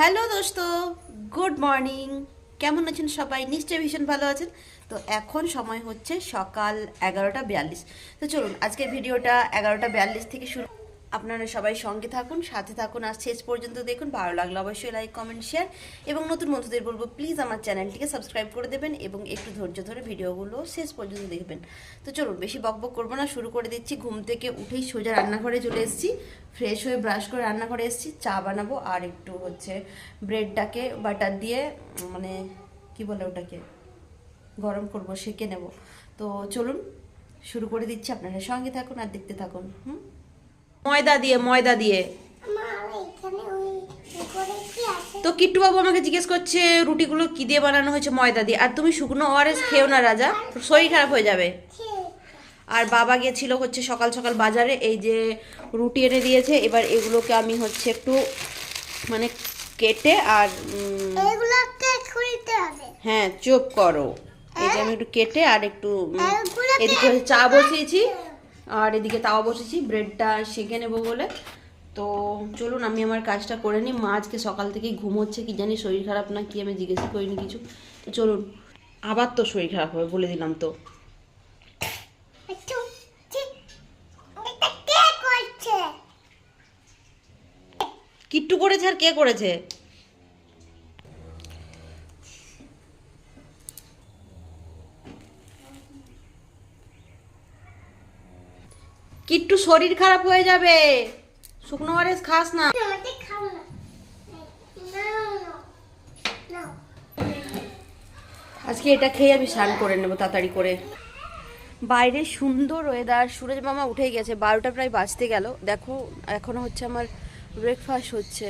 Hello দোস্ত, good morning. কেমন আছেন সবাই? নিশ্চয়ই ভীষণ ভালো আছেন। তো এখন সময় হচ্ছে সকাল এগারোটা বিয়াল্লিশ। তো চলুন, আজকের ভিডিওটা এগারোটা বিয়াল্লিশ থেকে শুরু আপনারা সবাই সঙ্গে থাকুন, সাথে থাকুন, আর শেষ পর্যন্ত দেখুন। ভালো লাগলে অবশ্যই লাইক কমেন্ট শেয়ার এবং নতুন বন্ধুদের বলব প্লিজ আমার চ্যানেলটিকে সাবস্ক্রাইব করে দেবেন এবং একটু ধৈর্য ধরে ভিডিওগুলো শেষ পর্যন্ত দেখবেন। তো চলুন, বেশি বকবক করব না, শুরু করে দিচ্ছি। ঘুম থেকে উঠেই সোজা রান্নাঘরে চলে এসেছি। ফ্রেশ হয়ে ব্রাশ করে রান্নাঘরে এসেছি। চা বানাবো আর একটু হচ্ছে ব্রেডটাকে বাটার দিয়ে মানে কি বলে ওটাকে? গরম করব, সেকে নেব। তো চলুন, শুরু করে দিচ্ছি। আপনারা সঙ্গে থাকুন আর দেখতে থাকুন। হুম? ময়দা দিয়ে ময়দা দিয়ে। তো কিট্টু বাবু আমাকে জিজ্ঞেস করছে রুটিগুলো কি দিয়ে বানানো হয়েছে ময়দা দিয়ে। আর তুমি শুকনো ওয়ারেস খেও না রাজা। শরীর খারাপ হয়ে যাবে। আর বাবা গিয়েছিল হচ্ছে সকাল সকাল বাজারে এই যে রুটি এনে দিয়েছে। এবার এগুলোকে আমি হচ্ছে একটু মানে কেটে আর হ্যাঁ চুপ করো। এই যে আমি একটু কেটে আর একটু এদিকে চা বসিয়েছি। আর এদিকে তাওয়া বসেছি ব্রেডটা সেঁকে নেব বলে। তো চলুন আমি আমার কাজটা করে নিই। মা আজকে সকাল থেকেই ঘুমোচ্ছে কি জানি শরীর খারাপ না কি আমি জিজ্ঞেস করিনি কিছু। তো চলুন আবার তো শরীর খারাপ হবে বলে দিলাম তো। কিট্টু করেছে আর কে করেছে কিট্টু শরীর খারাপ হয়ে যাবে। শুকনো ওয়ারেস খাস না। আজকে এটা খেয়ে আমি স্নান করে নেব তাড়াতাড়ি করে। বাইরে সুন্দর ওয়েদার সুরজ মামা উঠে গেছে বারোটা প্রায় বাজতে গেল। দেখো এখনও হচ্ছে আমার ব্রেকফাস্ট হচ্ছে।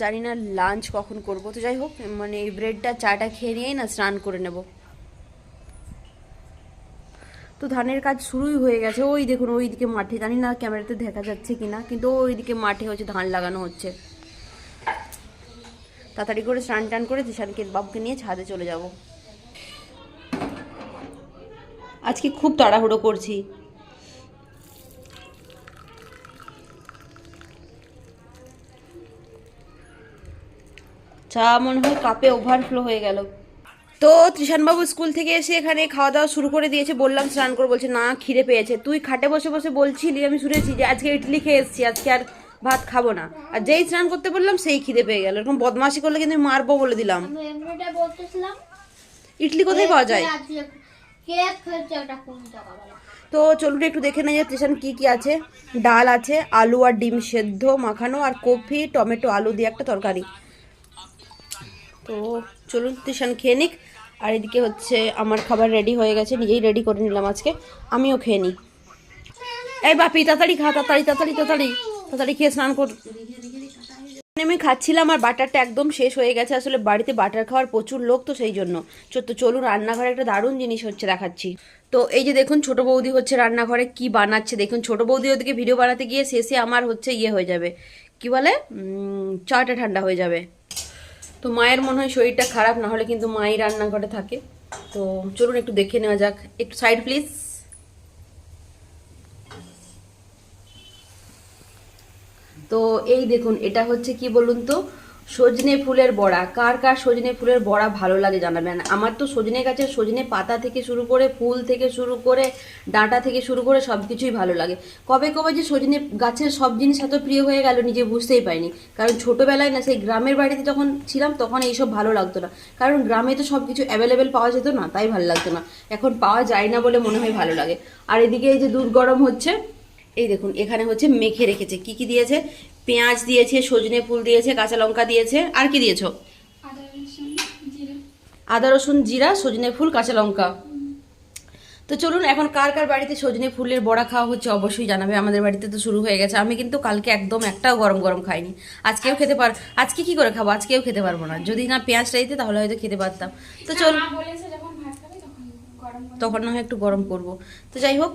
জানি না লাঞ্চ কখন করব। তো যাই হোক মানে এই ব্রেডটা চাটা খেয়ে নিয়েই না স্নান করে নেব। তো ধানের কাজ শুরুই হয়ে গেছে। ওই দেখুন, ওই দিকে মাঠে, জানি না ক্যামেরাতে দেখা যাচ্ছে কিনা, কিন্তু ওই দিকে মাঠে হচ্ছে ধান লাগানো হচ্ছে। তাড়াতাড়ি করে স্নান টান করে দিশানকে বাবুকে নিয়ে ছাদে চলে যাব। আজকে খুব তাড়াহুড়ো করছি। চা মনে হয় কাপে ওভারফ্লো হয়ে গেল। তো ত্রিশানবাবু স্কুল থেকে এসে এখানে খাওয়া দাওয়া শুরু করে দিয়েছে বললাম স্নান করে বলছে না খিদে পেয়েছে। তুই খাটে বসে বসে বলছিলি আমি শুনেছি যে আজকে ইডলি খেয়ে এসেছি আজকে আর ভাত খাব না। আর যেই স্নান করতে বললাম সেই খিদে পেয়ে গেল। এরকম বদমাশি করলে কিন্তু মারবো বলে দিলাম। ইডলি কোথায় পাওয়া যায়? তো চলুন একটু দেখে নেই ত্রিশান কি কি আছে। ডাল আছে আলু আর ডিম সেদ্ধ মাখানো আর কফি টমেটো আলু দিয়ে একটা তরকারি। তো চলুন ত্রিশান খেয়ে নিক। আর এদিকে হচ্ছে আমার খাবার রেডি হয়ে গেছে, নিজেই রেডি করে নিলাম আজকে। আমিও খেয়ে নিই। এই বাপি, তাড়াতাড়ি খা, তাড়াতাড়ি তাড়াতাড়ি তাড়াতাড়ি। তাড়াতাড়ি খেয়ে স্নান কর। আমি খাচ্ছিলাম, আর বাটারটা একদম শেষ হয়ে গেছে। আসলে বাড়িতে বাটার খাওয়ার প্রচুর লোক তো সেই জন্য। তো চলুন, রান্নাঘরে একটা দারুণ জিনিস হচ্ছে দেখাচ্ছি। তো এই যে দেখুন, ছোট বৌদি হচ্ছে রান্নাঘরে কি বানাচ্ছে। দেখুন, ছোট বৌদি ওদিকে ভিডিও বানাতে গিয়ে শেষে আমার হচ্ছে ইয়ে হয়ে যাবে। কি বলে? চাটা ঠান্ডা হয়ে যাবে। তো মায়ের মনে হয় শরীরটা খারাপ, না হলে কিন্তু মাই রান্নাঘরে থাকে। তো চলুন একটু দেখে নেওয়া যাক। একটু সাইড প্লিজ তো এই দেখুন, এটা হচ্ছে কি বলুন তো? সজনে ফুলের বড়া। কার কার সজনে ফুলের বড়া ভালো লাগে জানাবেন? আমার তো সজনে গাছের সজনে পাতা থেকে শুরু করে, ফুল থেকে শুরু করে, ডাঁটা থেকে শুরু করে সব কিছুই ভালো লাগে। কবে কবে যে সজনে গাছের সব জিনিস এত প্রিয় হয়ে গেল, নিজে বুঝতেই পারিনি। কারণ ছোটোবেলায় না, সেই গ্রামের বাড়িতে যখন ছিলাম, তখন এইসব ভালো লাগতো না। কারণ গ্রামে তো সব কিছু অ্যাভেলেবেল পাওয়া যেত না, তাই ভালো লাগতো না। এখন পাওয়া যায় না বলে মনে হয় ভালো লাগে। আর এদিকে এই যে দুধ গরম হচ্ছে, এই দেখুন, এখানে হচ্ছে মেখে রেখেছে। কি কি দিয়েছে? পেঁয়াজ দিয়েছে সজনে ফুল দিয়েছে কাঁচা লঙ্কা দিয়েছে। আর কি দিয়েছ? আদা রসুন জিরা। সজনে ফুল কাঁচা লঙ্কা। তো চলুন এখন কার কার বাড়িতে সজনে ফুলের বড়া খাওয়া হচ্ছে অবশ্যই জানাবে। আমাদের বাড়িতে তো শুরু হয়ে গেছে। আমি কিন্তু কালকে একদম একটাও গরম গরম খাইনি। আজকেও খেতে পার আজকে কি করে খাব? আজকেও খেতে পারব না। যদি না পেঁয়াজটা দিতে তাহলে হয়তো খেতে পারতাম। তো চল তখন না হয় একটু গরম করব। তো যাই হোক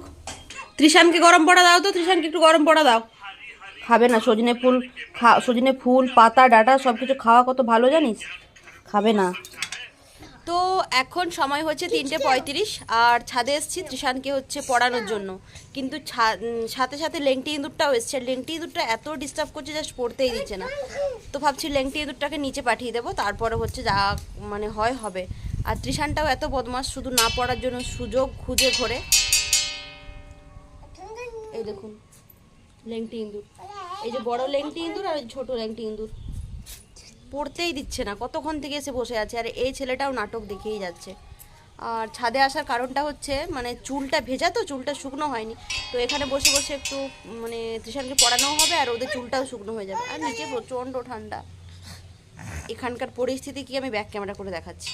ত্রিশানকে গরম পড়া দাও তো। ত্রিশানকে একটু গরম পড়া দাও। খাবে না। সজনে ফুল খা, সজনে ফুল, পাতা, ডাটা সব কিছু খাওয়া কত ভালো জানিস? খাবে না। তো এখন সময় হচ্ছে তিনটে পঁয়ত্রিশ, আর ছাদে এসেছি ত্রিশানকে হচ্ছে পড়ানোর জন্য। কিন্তু সাথে সাথে লেংটি ইঁদুরটাও এসছে। লেংটি ইঁদুরটা এত ডিস্টার্ব করছে জাস্ট পড়তেই দিচ্ছে না। তো ভাবছি লেংটি ইঁদুরটাকে নিচে পাঠিয়ে দেবো, তারপরে হচ্ছে যা মানে হয় হবে। আর ত্রিশানটাও এত বদমাস শুধু না পড়ার জন্য সুযোগ খুঁজে ঘোরে। এই দেখুন, লেংটি ইঁদুর। এই যে বড় লেংটি ইঁদুর আর ছোট লেংটি ইঁদুর। পড়তেই দিচ্ছে না, কতক্ষণ থেকে এসে বসে আছে? আর এই ছেলেটাও নাটক দেখেই যাচ্ছে। আর ছাদে আসার কারণটা হচ্ছে মানে চুলটা ভেজা তো, চুলটা শুকনো হয়নি। তো এখানে বসে বসে একটু মানে তৃষানকে পড়ানোও হবে আর ওদের চুলটাও শুকনো হয়ে যাবে। আর নিচে প্রচণ্ড ঠান্ডা। এখানকার পরিস্থিতি কি আমি ব্যাক ক্যামেরা করে দেখাচ্ছি।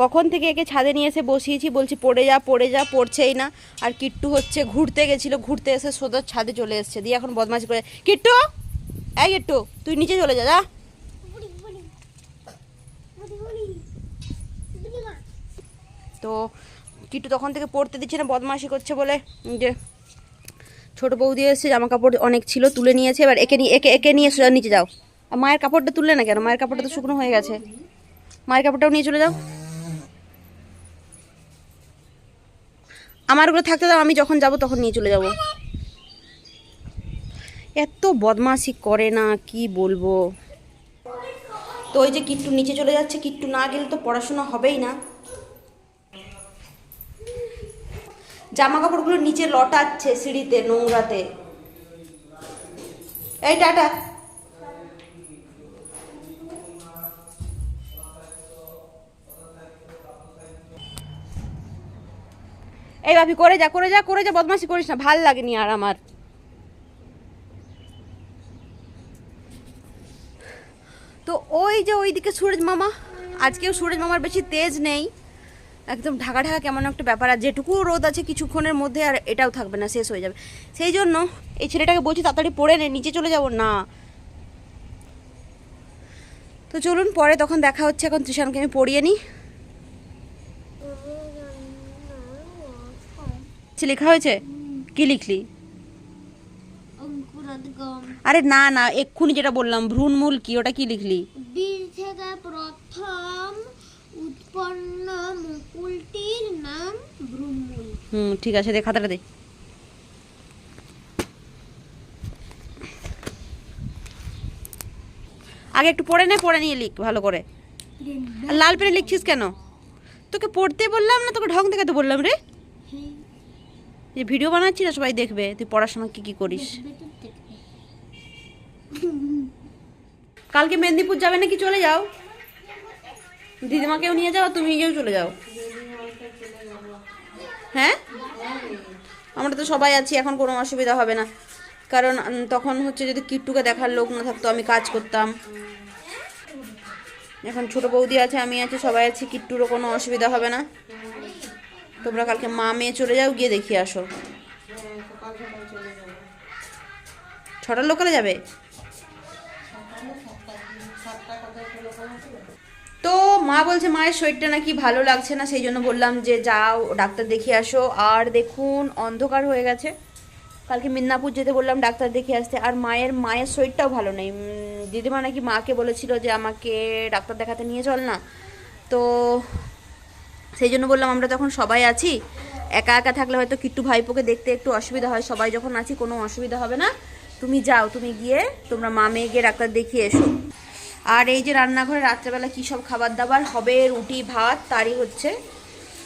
কখন থেকে একে ছাদে নিয়ে এসে বসিয়েছি, বলছি, পড়ে যা পড়ে যা, পড়ছেই না। আর কিট্টু হচ্ছে ঘুরতে গেছিল, ঘুরতে এসে সোদর ছাদে চলে এসছে। দিয়ে এখন বদমাশি করে, কিট্টু, এই কিট্টু, তুই নিচে চলে যা যা। তো কিট্টু তখন থেকে পড়তে দিচ্ছে না, বদমাশি করছে বলে যে ছোট বৌদি এসেছে, জামা কাপড় অনেক ছিল, তুলে নিয়েছে। এবার একে নিয়ে একে একে নিয়ে সোজা নিচে যাও। আর মায়ের কাপড়টা তুললে না কেন? মায়ের কাপড়টা তো শুকনো হয়ে গেছে। মায়ের কাপড়টাও নিয়ে চলে যাও। আমার ওগুলো থাকতে দাও, আমি যখন যাব তখন নিয়ে চলে যাব। এত বদমাশি করে না, কি বলব? তো ওই যে কিট্টু নিচে চলে যাচ্ছে, কিট্টু না গেলে তো পড়াশোনা হবেই না। জামা কাপড়গুলো নিচে লটাচ্ছে সিঁড়িতে, নোংরাতে। এই টাটা। এই বাপি করে যা করে যা করে যা, বদমাশি করিস না, ভালো লাগেনি আর আমার। তো ওই যে ওইদিকে সুরজ মামা, আজকেও সুরজ মামার বেশি তেজ নেই। একদম ঢাকা ঢাকা কেমন একটা ব্যাপার, আর যেটুকু রোদ আছে কিছুক্ষণের মধ্যে আর এটাও থাকবে না, শেষ হয়ে যাবে। সেই জন্য এই ছেলেটাকে বলছি, তাড়াতাড়ি পড়ে নে, নিচে চলে যাব, না। তো চলুন, পরে তখন দেখা হচ্ছে, এখন তৃষানকে আমি পড়িয়ে নিই। কিছু লেখা হয়েছে? কি লিখলি? আরে না না এক্ষুনি যেটা বললাম ভ্রূণমূল কি ওটা কি লিখলি? বীজ থেকে প্রথম উৎপন্ন মুকুলটির নাম ভ্রূণমূল। হুম ঠিক আছে দে খাতাটা দে। আগে একটু পড়ে নে পড়ে নিয়ে লিখ ভালো করে। আর লাল পেনে লিখছিস কেন? তোকে পড়তে বললাম না তোকে ঢং দেখাতে বললাম রে। যে ভিডিও বানাচ্ছি না, সবাই দেখবে। তুই পড়াশোনা কি কি করিস? কালকে মেদিনীপুর যাবে নাকি চলে যাও? দিদিমাকেও নিয়ে যাও তুমি নিজেও চলে যাও। হ্যাঁ? আমরা তো সবাই আছি, এখন কোনো অসুবিধা হবে না। কারণ তখন হচ্ছে যদি কিট্টুকে দেখার লোক না থাকতো, আমি কাজ করতাম। এখন ছোট বৌদি আছে, আমি আছি, সবাই আছি, কিট্টুরও কোনো অসুবিধা হবে না। তোমরা কালকে মা মেয়ে চলে যাও, গিয়ে দেখিয়ে আসো। ছটার লোকালে যাবে? তো মা বলছে, মায়ের শরীরটা নাকি ভালো লাগছে না, সেই জন্য বললাম যে যাও, ডাক্তার দেখিয়ে আসো। আর দেখুন, অন্ধকার হয়ে গেছে। কালকে মিদনাপুর যেতে বললাম, ডাক্তার দেখিয়ে আসতে। আর মায়ের মায়ের শরীরটাও ভালো নেই। দিদিমা নাকি মাকে বলেছিল যে আমাকে ডাক্তার দেখাতে নিয়ে চল না। তো সেই জন্য বললাম, আমরা তখন সবাই আছি, একা একা থাকলে হয়তো কিট্টু ভাইপোকে দেখতে একটু অসুবিধা হয়। সবাই যখন আছি, কোনো অসুবিধা হবে না। তুমি যাও, তুমি গিয়ে তোমরা মা মেয়ে গিয়ে ডাক্তার দেখিয়ে এসো। আর এই যে রান্নাঘরে রাত্রেবেলা কী সব খাবার দাবার? হবে, রুটি, ভাত, তারই হচ্ছে।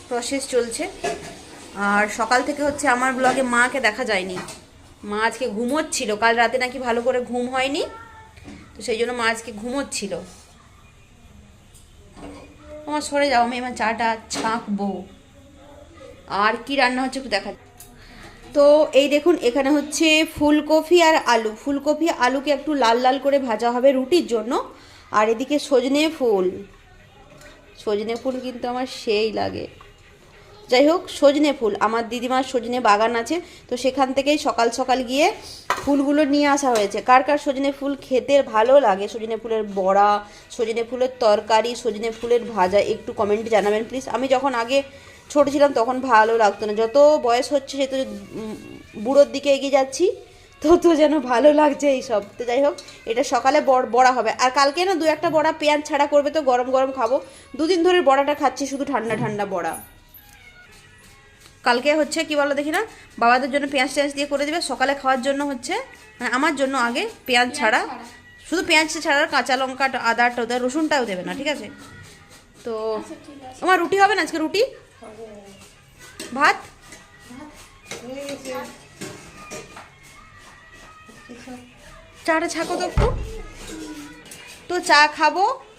প্রসেস চলছে। আর সকাল থেকে হচ্ছে আমার ব্লগে মাকে দেখা যায়নি। মা আজকে ঘুমোচ্ছিল। কাল রাতে নাকি ভালো করে ঘুম হয়নি। তো সেই জন্য মা আজকে ঘুমোচ্ছিল। আমার সরে যাও, আমি আমার চাটা ছাঁকবো। আর কি রান্না হচ্ছে একটু দেখা তো এই দেখুন, এখানে হচ্ছে ফুলকপি আর আলু। ফুলকপি, আলুকে একটু লাল লাল করে ভাজা হবে রুটির জন্য। আর এদিকে সজনে ফুল। সজনে ফুল কিন্তু আমার সেই লাগে। যাই হোক, সজনে ফুল। আমার দিদিমার সজনে বাগান আছে, তো সেখান থেকেই সকাল সকাল গিয়ে ফুলগুলো নিয়ে আসা হয়েছে। কার কার সজনে ফুল খেতে ভালো লাগে? সজনে ফুলের বড়া, সজনে ফুলের তরকারি, সজনে ফুলের ভাজা, একটু কমেন্টে জানাবেন প্লিজ আমি যখন আগে ছোট ছিলাম, তখন ভালো লাগতো না। যত বয়স হচ্ছে, সে তো বুড়োর দিকে এগিয়ে যাচ্ছি, তত যেন ভালো লাগছে এইসব তো যাই হোক, এটা সকালে বড়, বড়া হবে। আর কালকে না, দু একটা বড়া পেঁয়াজ ছাড়া করবে তো গরম গরম খাব। দুদিন ধরে বড়াটা খাচ্ছি, শুধু ঠান্ডা ঠান্ডা বড়া। কালকে হচ্ছে কি বলো দেখি না বাবাদের জন্য পেঁয়াজ টেঁয়াজ দিয়ে করে দেবে। সকালে খাওয়ার জন্য হচ্ছে মানে আমার জন্য আগে পেঁয়াজ ছাড়া। শুধু পেঁয়াজ ছাড়া কাঁচা লঙ্কা আদা টাদা রসুনটাও দেবে না ঠিক আছে? তো আমার রুটি হবে না আজকে রুটি? ভাত? চাটা ছাকো তো একটু। তো চা খাব।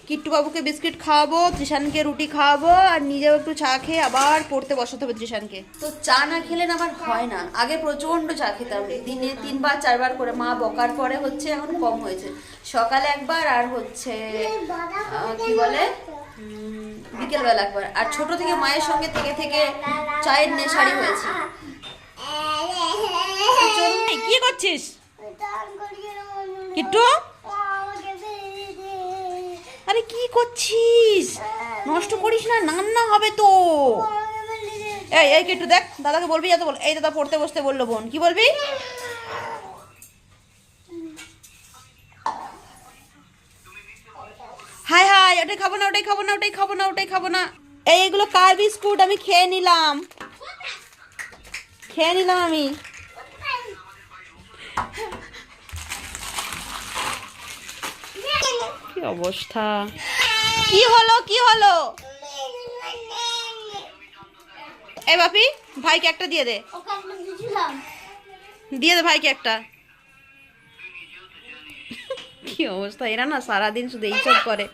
কিট্টু বাবুকে বিস্কিট খাওয়াবো ত্রিশানকে রুটি খাওয়াবো আর নিজেও একটু চা খেয়ে আবার পড়তে বসাতে হবে ত্রিশানকে তো চা না খেলে না আমার হয় না? আগে প্রচণ্ড চা খেতাম দিনে তিনবার চারবার করে। মা বকার পরে হচ্ছে এখন কম হয়েছে। সকালে একবার আর হচ্ছে কি বলে? বিকেলবেলা একবার। আর ছোট থেকে মায়ের সঙ্গে থেকে থেকে চায়ের নেশারি হয়েছে। কি করছিস? কিট্টু? আরে কি করছিস? নষ্ট করিস না রান্না হবে তো। এই এই কিট্টু দেখ, দাদাকে বলবি যাতে বল এই দাদা পড়তে বসতে বলল বোন। কি বলবি? হাই হাই, ওটাই খাব না, ওটাই খাব না, ওটাই খাব না, ওটাই খাব না। এই, এগুলো কার বিস্কুট? আমি খেয়ে নিলাম। খেয়ে নিলাম আমি কি অবস্থা। কি হলো কি হলো? এ বাপি, ভাইকে একটা দিয়ে দে। দিয়ে দে ভাইকে একটা। কি অবস্থা, এরা না সারাদিন শুধু এইসব করে।